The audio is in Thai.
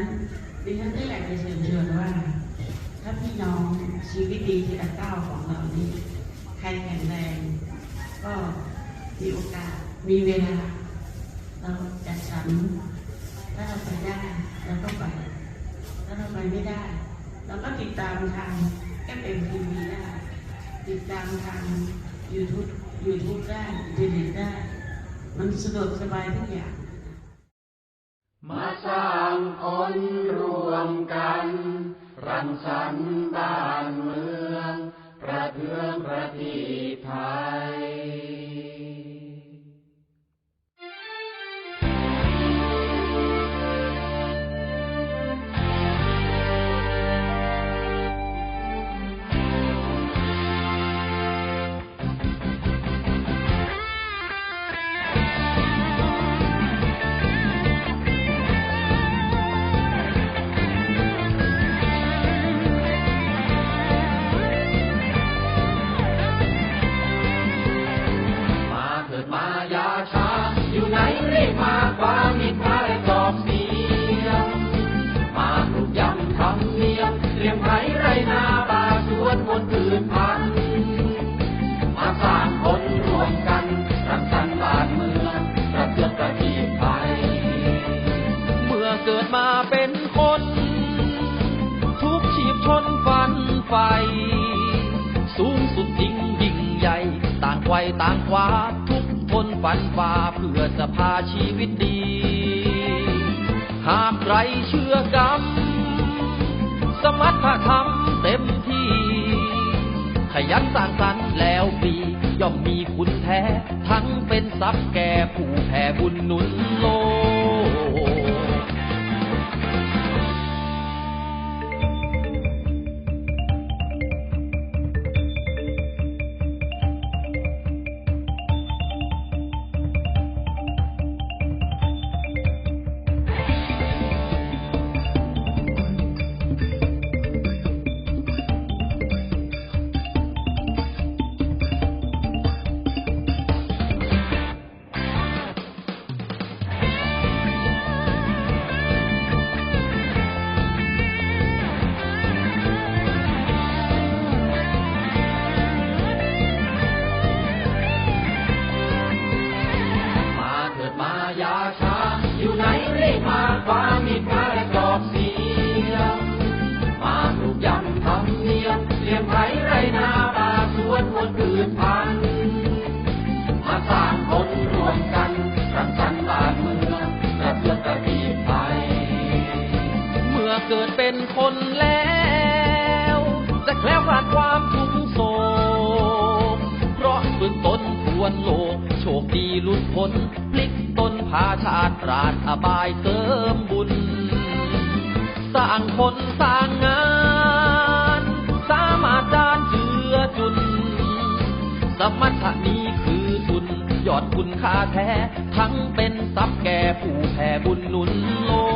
้นดิฉันก็อยากจะเชิญชวนว่า ถ้าพี่น้องชีวิตดีทีละก้าวของเรานี่ใครแข็งแรง ก็มีโอกาสมีเวลา เราจัดสรรถ้าเราไปได้เราก็ไปถ้าเราไปไม่ได้ เราก็ติดตามทางแอปเอ็มทีวีได้ ติดตามทาง YouTube YouTube ได้อินเทอร์เน็ตได้ มันสะดวกสบายทุกอย่าง มาสร้างคนรวมกัน รังสรรค์บ้านเมือง ประเทืองประทีไทย ชนฟันไฟ สูงสุดจริงยิ่งใหญ่ ต่างวัยต่างวาทุกทนฝันฝ่าเพื่อจะพาชีวิตดี หากใครเชื่อกรรม สมรรถธรรมเต็มที่ ขยันสร้างสรรค์แล้วฟรีย่อมมีคุณแท้ ทั้งเป็นทรัพย์แก่ผู้แผ่บุญหนุนโลก สร้างคนรวมกันรังสรรค์บ้านเมืองประเทืองประทีไทยเมื่อเกิดเป็นคนแล้ว จะแคล้วคลาดความทุกข์โศกเพราะฝึกตนทวนโลก โชคดีลุดพ้นพลิกตนพาชาติราชอบายเสริมบุญ สร้างคนสร้างงานสามารถด้านเจือจุนสมรรถนี้คือทุนย อดคุณค่าแท้ ทั้งเป็นทรัพย์แก่ผู้แผ่บุญหนุนโลก